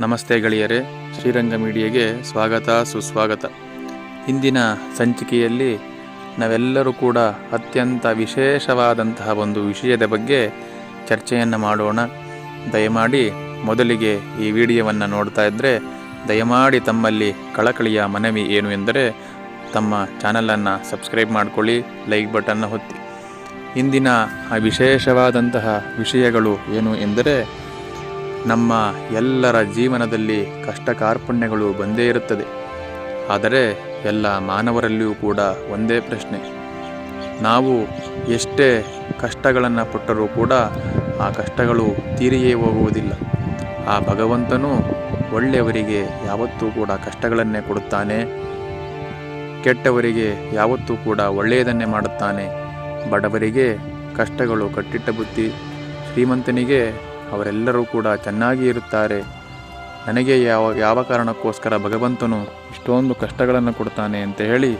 ನಮಸ್ತೆ ಗೆಳೆಯರೇ, ಶ್ರೀರಂಗ ಮೀಡಿಯಾಗೆ ಸ್ವಾಗತ, ಸುಸ್ವಾಗತ. ಇಂದಿನ ಸಂಚಿಕೆಯಲ್ಲಿ ನಾವೆಲ್ಲರೂ ಕೂಡ ಅತ್ಯಂತ ವಿಶೇಷವಾದಂತಹ ಒಂದು ವಿಷಯದ ಬಗ್ಗೆ ಚರ್ಚೆಯನ್ನು ಮಾಡೋಣ. ದಯಮಾಡಿ ಮೊದಲಿಗೆ ಈ ವಿಡಿಯೋವನ್ನು ನೋಡ್ತಾ ಇದ್ದರೆ ದಯಮಾಡಿ ತಮ್ಮಲ್ಲಿ ಕಳಕಳಿಯ ಮನವಿ ಏನು ಎಂದರೆ, ತಮ್ಮ ಚಾನಲನ್ನು ಸಬ್ಸ್ಕ್ರೈಬ್ ಮಾಡಿಕೊಳ್ಳಿ, ಲೈಕ್ ಬಟನ್ನ ಹೊತ್ತಿ ಇಂದಿನ ಆ ವಿಶೇಷವಾದಂತಹ ವಿಷಯಗಳು ಏನು ಎಂದರೆ ನಮ್ಮ ಎಲ್ಲರ ಜೀವನದಲ್ಲಿ ಕಷ್ಟ ಕಾರ್ಪಣ್ಯಗಳು ಬಂದೇ ಇರುತ್ತದೆ. ಆದರೆ ಎಲ್ಲ ಮಾನವರಲ್ಲಿಯೂ ಕೂಡ ಒಂದೇ ಪ್ರಶ್ನೆ. ನಾವು ಎಷ್ಟೇ ಕಷ್ಟಗಳನ್ನು ಪಟ್ಟರೂ ಕೂಡ ಆ ಕಷ್ಟಗಳು ತೀರಿಯೇ ಹೋಗುವುದಿಲ್ಲ. ಆ ಭಗವಂತನು ಒಳ್ಳೆಯವರಿಗೆ ಯಾವತ್ತೂ ಕೂಡ ಕಷ್ಟಗಳನ್ನೇ ಕೊಡುತ್ತಾನೆ. ಕೆಟ್ಟವರಿಗೆ ಯಾವತ್ತೂ ಕೂಡ ಒಳ್ಳೆಯದನ್ನೇ ಮಾಡುತ್ತಾನೆ. ಬಡವರಿಗೆ ಕಷ್ಟಗಳು ಕಟ್ಟಿಟ್ಟ ಬುದ್ಧಿ. ಶ್ರೀಮಂತನಿಗೆ ಅವರೆಲ್ಲರೂ ಕೂಡ ಚೆನ್ನಾಗಿ ಇರುತ್ತಾರೆ. ನನಗೆ ಯಾವ ಯಾವ ಕಾರಣಕ್ಕೋಸ್ಕರ ಭಗವಂತನು ಇಷ್ಟೊಂದು ಕಷ್ಟಗಳನ್ನು ಕೊಡ್ತಾನೆ ಅಂತ ಹೇಳಿ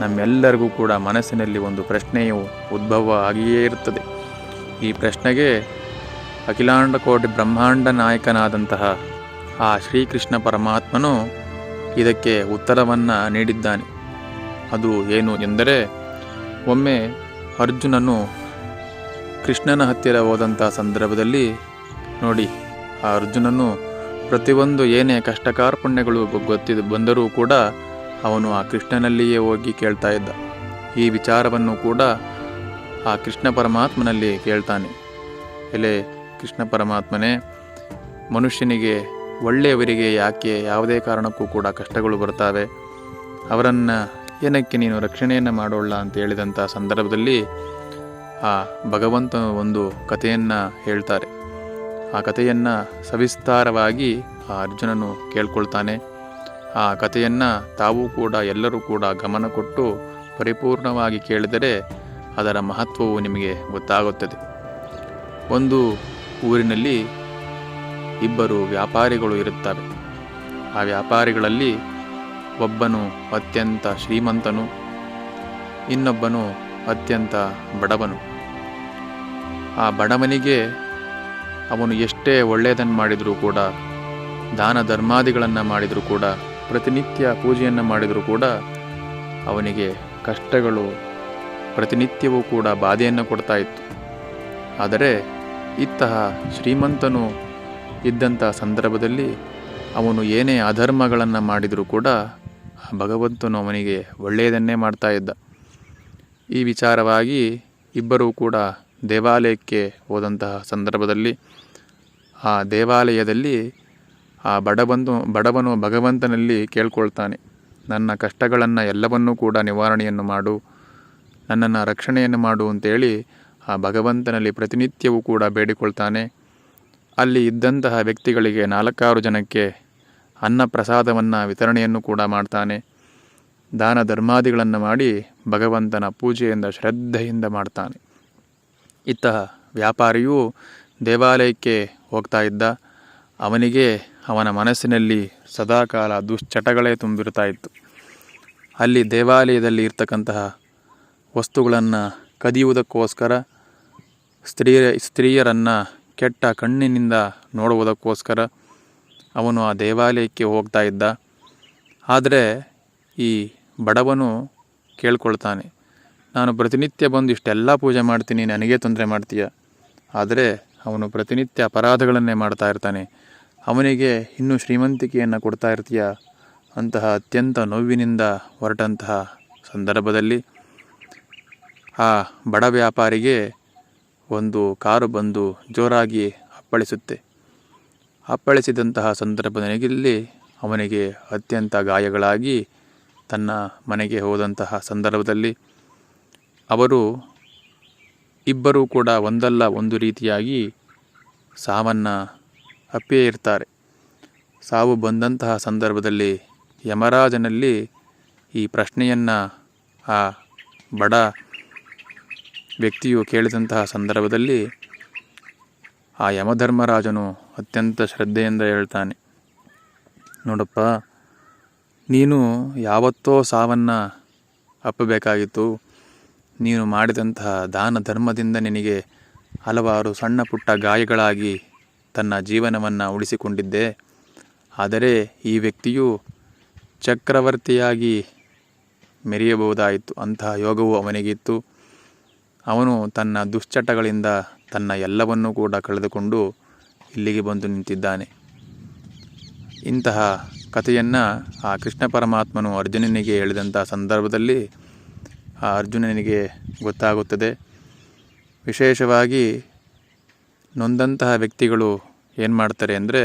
ನಮ್ಮೆಲ್ಲರಿಗೂ ಕೂಡ ಮನಸ್ಸಿನಲ್ಲಿ ಒಂದು ಪ್ರಶ್ನೆಯು ಉದ್ಭವ ಆಗಿಯೇ ಇರುತ್ತದೆ. ಈ ಪ್ರಶ್ನೆಗೆ ಅಖಿಲಾಂಡ ಕೋಟಿ ಬ್ರಹ್ಮಾಂಡ ನಾಯಕನಾದಂತಹ ಆ ಶ್ರೀಕೃಷ್ಣ ಪರಮಾತ್ಮನು ಇದಕ್ಕೆ ಉತ್ತರವನ್ನು ನೀಡಿದ್ದಾನೆ. ಅದು ಏನು ಎಂದರೆ, ಒಮ್ಮೆ ಅರ್ಜುನನು ಕೃಷ್ಣನ ಹತ್ತಿರ ಹೋದಂಥ ಸಂದರ್ಭದಲ್ಲಿ ನೋಡಿ, ಆ ಅರ್ಜುನನು ಪ್ರತಿಯೊಂದು ಏನೇ ಕಷ್ಟ ಕಾರ್ಪಣ್ಯಗಳು ಗೊತ್ತಿದ್ದು ಬಂದರೂ ಕೂಡ ಅವನು ಆ ಕೃಷ್ಣನಲ್ಲಿಯೇ ಹೋಗಿ ಕೇಳ್ತಾ ಇದ್ದ. ಈ ವಿಚಾರವನ್ನು ಕೂಡ ಆ ಕೃಷ್ಣ ಪರಮಾತ್ಮನಲ್ಲಿ ಕೇಳ್ತಾನೆ. ಎಲೆ ಕೃಷ್ಣ ಪರಮಾತ್ಮನೇ, ಮನುಷ್ಯನಿಗೆ, ಒಳ್ಳೆಯವರಿಗೆ ಯಾಕೆ ಯಾವುದೇ ಕಾರಣಕ್ಕೂ ಕೂಡ ಕಷ್ಟಗಳು ಬರ್ತಾವೆ. ಅವರನ್ನು ಏನಕ್ಕೆ ನೀನು ರಕ್ಷಣೆಯನ್ನು ಮಾಡೋಲ್ಲ ಅಂತ ಹೇಳಿದಂಥ ಸಂದರ್ಭದಲ್ಲಿ ಆ ಭಗವಂತನ ಒಂದು ಕಥೆಯನ್ನು ಹೇಳ್ತಾರೆ. ಆ ಕಥೆಯನ್ನು ಸವಿಸ್ತಾರವಾಗಿ ಆ ಅರ್ಜುನನು ಕೇಳ್ಕೊಳ್ತಾನೆ. ಆ ಕಥೆಯನ್ನು ತಾವು ಕೂಡ ಎಲ್ಲರೂ ಕೂಡ ಗಮನ ಕೊಟ್ಟು ಪರಿಪೂರ್ಣವಾಗಿ ಕೇಳಿದರೆ ಅದರ ಮಹತ್ವವು ನಿಮಗೆ ಗೊತ್ತಾಗುತ್ತದೆ. ಒಂದು ಊರಿನಲ್ಲಿ ಇಬ್ಬರು ವ್ಯಾಪಾರಿಗಳು ಇರುತ್ತವೆ ಆ ವ್ಯಾಪಾರಿಗಳಲ್ಲಿ ಒಬ್ಬನು ಅತ್ಯಂತ ಶ್ರೀಮಂತನು, ಇನ್ನೊಬ್ಬನು ಅತ್ಯಂತ ಬಡವನು. ಆ ಬಡವನಿಗೆ ಅವನು ಎಷ್ಟೇ ಒಳ್ಳೆಯದನ್ನು ಮಾಡಿದರೂ ಕೂಡ, ದಾನ ಧರ್ಮಾದಿಗಳನ್ನು ಮಾಡಿದರೂ ಕೂಡ, ಪ್ರತಿನಿತ್ಯ ಪೂಜೆಯನ್ನು ಮಾಡಿದರೂ ಕೂಡ, ಅವನಿಗೆ ಕಷ್ಟಗಳು ಪ್ರತಿನಿತ್ಯವೂ ಕೂಡ ಬಾಧೆಯನ್ನು ಕೊಡ್ತಾ ಇತ್ತು. ಆದರೆ ಇಂತಹ ಶ್ರೀಮಂತನು ಇದ್ದಂಥ ಸಂದರ್ಭದಲ್ಲಿ ಅವನು ಏನೇ ಅಧರ್ಮಗಳನ್ನು ಮಾಡಿದರೂ ಕೂಡ ಭಗವಂತನು ಅವನಿಗೆ ಒಳ್ಳೆಯದನ್ನೇ ಮಾಡ್ತಾ ಇದ್ದ. ಈ ವಿಚಾರವಾಗಿ ಇಬ್ಬರೂ ಕೂಡ ದೇವಾಲಯಕ್ಕೆ ಹೋದಂತಹ ಸಂದರ್ಭದಲ್ಲಿ ಆ ದೇವಾಲಯದಲ್ಲಿ ಆ ಬಡವನು ಬಡವನು ಭಗವಂತನಲ್ಲಿ ಕೇಳ್ಕೊಳ್ತಾನೆ, ನನ್ನ ಕಷ್ಟಗಳನ್ನು ಎಲ್ಲವನ್ನೂ ಕೂಡ ನಿವಾರಣೆಯನ್ನು ಮಾಡು, ನನ್ನನ್ನು ರಕ್ಷಣೆಯನ್ನು ಮಾಡು ಅಂತೇಳಿ ಆ ಭಗವಂತನಲ್ಲಿ ಪ್ರತಿನಿತ್ಯವೂ ಕೂಡ ಬೇಡಿಕೊಳ್ತಾನೆ. ಅಲ್ಲಿ ಇದ್ದಂತಹ ವ್ಯಕ್ತಿಗಳಿಗೆ ನಾಲ್ಕಾರು ಜನಕ್ಕೆ ಅನ್ನ ಪ್ರಸಾದವನ್ನು ವಿತರಣೆಯನ್ನು ಕೂಡ ಮಾಡ್ತಾನೆ. ದಾನ ಧರ್ಮಾದಿಗಳನ್ನು ಮಾಡಿ ಭಗವಂತನ ಪೂಜೆಯಿಂದ ಶ್ರದ್ಧೆಯಿಂದ ಮಾಡ್ತಾನೆ. ಇತ್ತ ವ್ಯಾಪಾರಿಯು ದೇವಾಲಯಕ್ಕೆ ಹೋಗ್ತಾ ಇದ್ದ. ಅವನಿಗೆ ಅವನ ಮನಸ್ಸಿನಲ್ಲಿ ಸದಾಕಾಲ ದುಶ್ಚಟಗಳೇ ತುಂಬಿರ್ತಾ ಇತ್ತು. ಅಲ್ಲಿ ದೇವಾಲಯದಲ್ಲಿ ಇರ್ತಕ್ಕಂತಹ ವಸ್ತುಗಳನ್ನು ಕದಿಯುವುದಕ್ಕೋಸ್ಕರ ಸ್ತ್ರೀಯ ಸ್ತ್ರೀಯರನ್ನು ಕೆಟ್ಟ ಕಣ್ಣಿನಿಂದ ನೋಡುವುದಕ್ಕೋಸ್ಕರ ಅವನು ಆ ದೇವಾಲಯಕ್ಕೆ ಹೋಗ್ತಾ ಇದ್ದ. ಆದರೆ ಈ ಬಡವನು ಕೇಳ್ಕೊಳ್ತಾನೆ. ನಾನು ಪ್ರತಿನಿತ್ಯ ಬಂದು ಇಷ್ಟೆಲ್ಲ ಪೂಜೆ ಮಾಡ್ತೀನಿ, ನನಗೆ ತೊಂದರೆ ಮಾಡ್ತೀಯ? ಆದರೆ ಅವನು ಪ್ರತಿನಿತ್ಯ ಅಪರಾಧಗಳನ್ನೇ ಮಾಡ್ತಾ ಇರ್ತಾನೆ. ಅವನಿಗೆ ಇನ್ನೂ ಶ್ರೀಮಂತಿಕೆಯನ್ನು ಕೊಡ್ತಾ ಇರ್ತೀಯ? ಅಂತಹ ಅತ್ಯಂತ ನೋವಿನಿಂದ ಹೊರಟಂತಹ ಸಂದರ್ಭದಲ್ಲಿ ಆ ಬಡ ವ್ಯಾಪಾರಿಗೆ ಒಂದು ಕಾರು ಬಂದು ಜೋರಾಗಿ ಅಪ್ಪಳಿಸುತ್ತೆ. ಅಪ್ಪಳಿಸಿದಂತಹ ಸಂದರ್ಭದಲ್ಲಿ ಅವನಿಗೆ ಅತ್ಯಂತ ಗಾಯಗಳಾಗಿ ತನ್ನ ಮನೆಗೆ ಹೋದಂತಹ ಸಂದರ್ಭದಲ್ಲಿ ಅವರು ಇಬ್ಬರೂ ಕೂಡ ಒಂದಲ್ಲ ಒಂದು ರೀತಿಯಾಗಿ ಸಾವನ್ನು ಅಪ್ಪೇ ಇರ್ತಾರೆ. ಸಾವು ಬಂದಂತಹ ಸಂದರ್ಭದಲ್ಲಿ ಯಮರಾಜನಲ್ಲಿ ಈ ಪ್ರಶ್ನೆಯನ್ನು ಆ ಬಡ ವ್ಯಕ್ತಿಯು ಕೇಳಿದಂತಹ ಸಂದರ್ಭದಲ್ಲಿ ಆ ಯಮಧರ್ಮರಾಜನು ಅತ್ಯಂತ ಶ್ರದ್ಧೆಯಿಂದ ಹೇಳ್ತಾನೆ, ನೋಡಪ್ಪ, ನೀನು ಯಾವತ್ತೋ ಸಾವನ್ನು ಅಪ್ಪಬೇಕಾಗಿತ್ತು. ನೀನು ಮಾಡಿದಂತಹ ದಾನ ಧರ್ಮದಿಂದ ನಿನಗೆ ಹಲವಾರು ಸಣ್ಣ ಪುಟ್ಟ ಗಾಯಗಳಾಗಿ ತನ್ನ ಜೀವನವನ್ನು ಉಳಿಸಿಕೊಂಡಿದ್ದೆ. ಆದರೆ ಈ ವ್ಯಕ್ತಿಯು ಚಕ್ರವರ್ತಿಯಾಗಿ ಮೆರೆಯಬಹುದಾಯಿತು. ಅಂತಹ ಯೋಗವು ಅವನಿಗಿತ್ತು. ಅವನು ತನ್ನ ದುಶ್ಚಟಗಳಿಂದ ತನ್ನ ಎಲ್ಲವನ್ನೂ ಕೂಡ ಕಳೆದುಕೊಂಡು ಇಲ್ಲಿಗೆ ಬಂದು ನಿಂತಿದ್ದಾನೆ. ಇಂತಹ ಕಥೆಯನ್ನು ಆ ಕೃಷ್ಣ ಪರಮಾತ್ಮನು ಅರ್ಜುನನಿಗೆ ಹೇಳಿದಂಥ ಸಂದರ್ಭದಲ್ಲಿ ಆ ಅರ್ಜುನನಿಗೆ ಗೊತ್ತಾಗುತ್ತದೆ. ವಿಶೇಷವಾಗಿ ನೊಂದಂತಹ ವ್ಯಕ್ತಿಗಳು ಏನು ಮಾಡ್ತಾರೆ ಅಂದರೆ,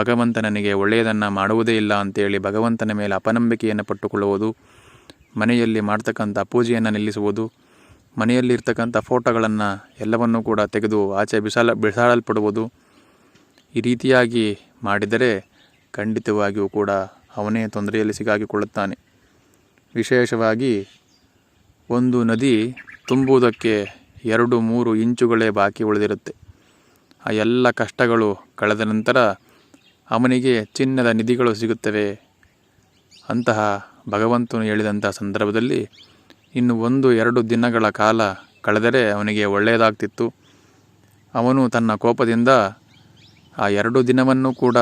ಭಗವಂತನನಿಗೆ ಒಳ್ಳೆಯದನ್ನು ಮಾಡುವುದೇ ಇಲ್ಲ ಅಂತೇಳಿ ಭಗವಂತನ ಮೇಲೆ ಅಪನಂಬಿಕೆಯನ್ನು ಪಟ್ಟುಕೊಳ್ಳುವುದು, ಮನೆಯಲ್ಲಿ ಮಾಡ್ತಕ್ಕಂಥ ಪೂಜೆಯನ್ನು ನಿಲ್ಲಿಸುವುದು ಮನೆಯಲ್ಲಿ ಇರ್ತಕ್ಕಂಥ ಫೋಟೋಗಳನ್ನು ಎಲ್ಲವನ್ನೂ ಕೂಡ ತೆಗೆದು ಆಚೆ ಬಿಸಾಲ, ಬಿಸಾಡಲ್ಪಡುವುದು, ಈ ರೀತಿಯಾಗಿ ಮಾಡಿದರೆ ಖಂಡಿತವಾಗಿಯೂ ಕೂಡ ಅವನೇ ತೊಂದರೆಯಲ್ಲಿ ಸಿಗಾಗಿಕೊಳ್ಳುತ್ತಾನೆ ವಿಶೇಷವಾಗಿ ಒಂದು ನದಿ ತುಂಬುವುದಕ್ಕೆ ಎರಡು ಮೂರು ಇಂಚುಗಳೇ ಬಾಕಿ ಉಳಿದಿರುತ್ತೆ. ಆ ಎಲ್ಲ ಕಷ್ಟಗಳು ಕಳೆದ ನಂತರ ಅವನಿಗೆ ಚಿನ್ನದ ನಿಧಿಗಳು ಸಿಗುತ್ತವೆ. ಅಂತಹ ಭಗವಂತನು ಹೇಳಿದಂಥ ಸಂದರ್ಭದಲ್ಲಿ ಇನ್ನು ಒಂದು ಎರಡು ದಿನಗಳ ಕಾಲ ಕಳೆದರೆ ಅವನಿಗೆ ಒಳ್ಳೆಯದಾಗ್ತಿತ್ತು. ಅವನು ತನ್ನ ಕೋಪದಿಂದ ಆ ಎರಡು ದಿನವನ್ನು ಕೂಡ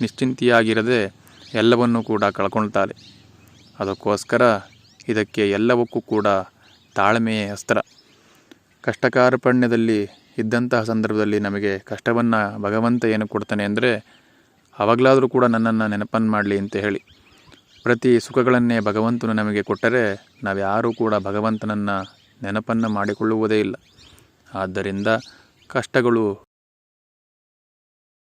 ನಿಶ್ಚಿಂತೆಯಾಗಿರದೆ ಎಲ್ಲವನ್ನೂ ಕೂಡ ಕಳ್ಕೊಳ್ತಾರೆ ಅದಕ್ಕೋಸ್ಕರ ಇದಕ್ಕೆ ಎಲ್ಲವಕ್ಕೂ ಕೂಡ ತಾಳ್ಮೆಯೇ ಅಸ್ತ್ರ. ಕಷ್ಟಕಾರ್ಪಣ್ಯದಲ್ಲಿ ಇದ್ದಂತಹ ಸಂದರ್ಭದಲ್ಲಿ ನಮಗೆ ಕಷ್ಟವನ್ನು ಭಗವಂತ ಏನು ಕೊಡ್ತಾನೆ ಅಂದರೆ, ಅವಾಗಲಾದರೂ ಕೂಡ ನನ್ನನ್ನು ನೆನಪನ್ನು ಮಾಡಲಿ ಅಂತ ಹೇಳಿ. ಪ್ರತಿ ಸುಖಗಳನ್ನೇ ಭಗವಂತನು ನಮಗೆ ಕೊಟ್ಟರೆ, ನಾವ್ಯಾರೂ ಕೂಡ ಭಗವಂತನನ್ನು ನೆನಪನ್ನು ಮಾಡಿಕೊಳ್ಳುವುದೇ ಇಲ್ಲ. ಆದ್ದರಿಂದ ಕಷ್ಟಗಳು